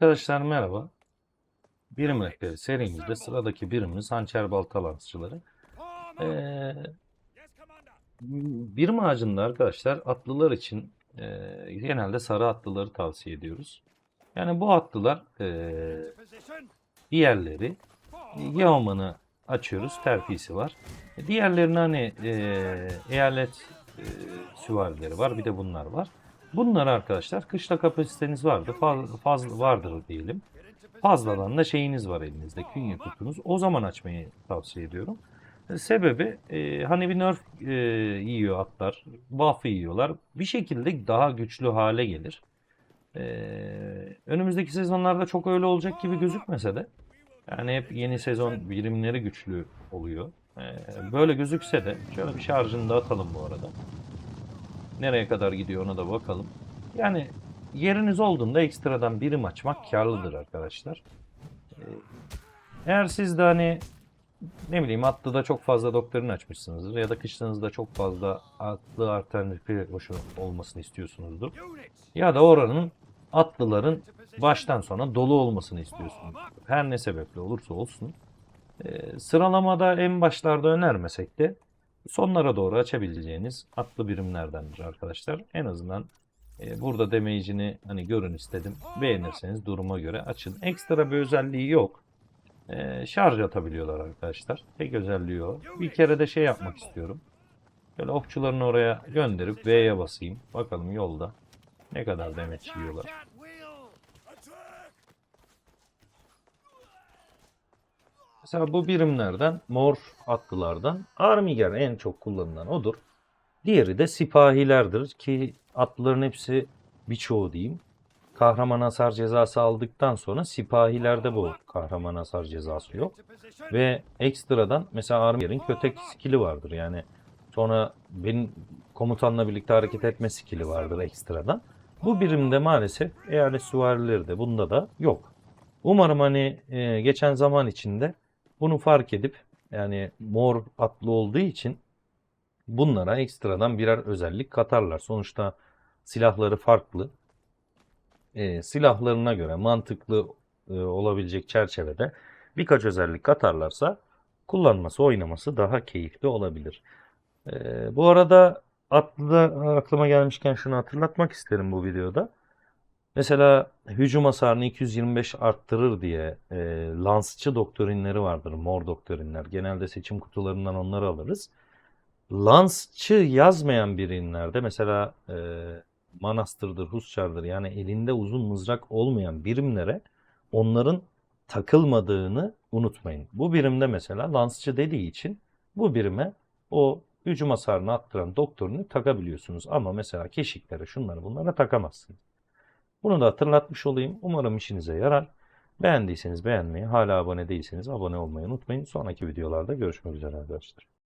Arkadaşlar merhaba. Birim rehberi serimizde sıradaki birimimiz hançer balta lansçıları. Ee, birim ağacında arkadaşlar atlılar için e, genelde sarı atlıları tavsiye ediyoruz. Yani bu atlılar e, diğerleri Yeoman'ı açıyoruz. Terfisi var. Diğerlerinin hani e, eyalet e, süvarileri var. Bir de bunlar var. Bunlar arkadaşlar kışla kapasiteniz vardı. Fazla, vardır diyelim. Fazladan da şeyiniz var elinizde. Künye kutunuz. O zaman açmayı tavsiye ediyorum. E, Sebebi e, hani bir nerf e, yiyor atlar. Buff yiyorlar. Bir şekilde daha güçlü hale gelir. E, önümüzdeki sezonlarda çok öyle olacak gibi gözükmese de yani hep yeni sezon birimleri güçlü oluyor. E, böyle gözükse de şöyle bir şarjını da atalım bu arada. Nereye kadar gidiyor ona da bakalım. Yani yeriniz olduğunda ekstradan birim açmak karlıdır arkadaşlar. Ee, Eğer siz de hani ne bileyim atlıda çok fazla doktrin açmışsınızdır ya da kışlanızda çok fazla atlı alternatifi hoşu olmasını istiyorsunuzdur. Ya da oranın atlıların baştan sona dolu olmasını istiyorsunuz. Her ne sebeple olursa olsun. Ee, sıralamada en başlarda önermesek de sonlara doğru açabileceğiniz atlı birimlerdendir arkadaşlar. En azından e, burada damage'ini hani görün istedim. Beğenirseniz duruma göre açın. Ekstra bir özelliği yok. E, şarj atabiliyorlar arkadaşlar. Tek özelliği o. Bir kere de şey yapmak istiyorum. Böyle okçularını oraya gönderip V'ye basayım. Bakalım yolda ne kadar damage yiyorlar. Mesela bu birimlerden mor atlılardan Armiger en çok kullanılan odur. Diğeri de sipahilerdir ki atlıların hepsi birçoğu diyeyim. Kahraman hasar cezası aldıktan sonra sipahilerde bu kahraman hasar cezası yok. Ve ekstradan mesela Armiger'in kötek skill'i vardır yani. Sonra benim komutanla birlikte hareket etme skill'i vardır ekstradan. Bu birimde maalesef eyalet süvarileri de bunda da yok. Umarım hani e, geçen zaman içinde bunu fark edip yani mor atlı olduğu için bunlara ekstradan birer özellik katarlar. Sonuçta silahları farklı. E, silahlarına göre mantıklı e, olabilecek çerçevede birkaç özellik katarlarsa kullanması, oynaması daha keyifli olabilir. E, bu arada atlıda aklıma gelmişken şunu hatırlatmak isterim bu videoda. Mesela hücum hasarını 225 arttırır diye e, lansçı doktrinleri vardır. Mor doktrinler. Genelde seçim kutularından onları alırız. Lansçı yazmayan birimlerde mesela e, Manastır'dır, Husçar'dır yani elinde uzun mızrak olmayan birimlere onların takılmadığını unutmayın. Bu birimde mesela lansçı dediği için bu birime o hücum hasarını arttıran doktorunu takabiliyorsunuz. Ama mesela keşiklere şunları bunlara takamazsınız. Bunu da hatırlatmış olayım. Umarım işinize yarar. Beğendiyseniz beğenmeyi, hala abone değilseniz abone olmayı unutmayın. Sonraki videolarda görüşmek üzere arkadaşlar.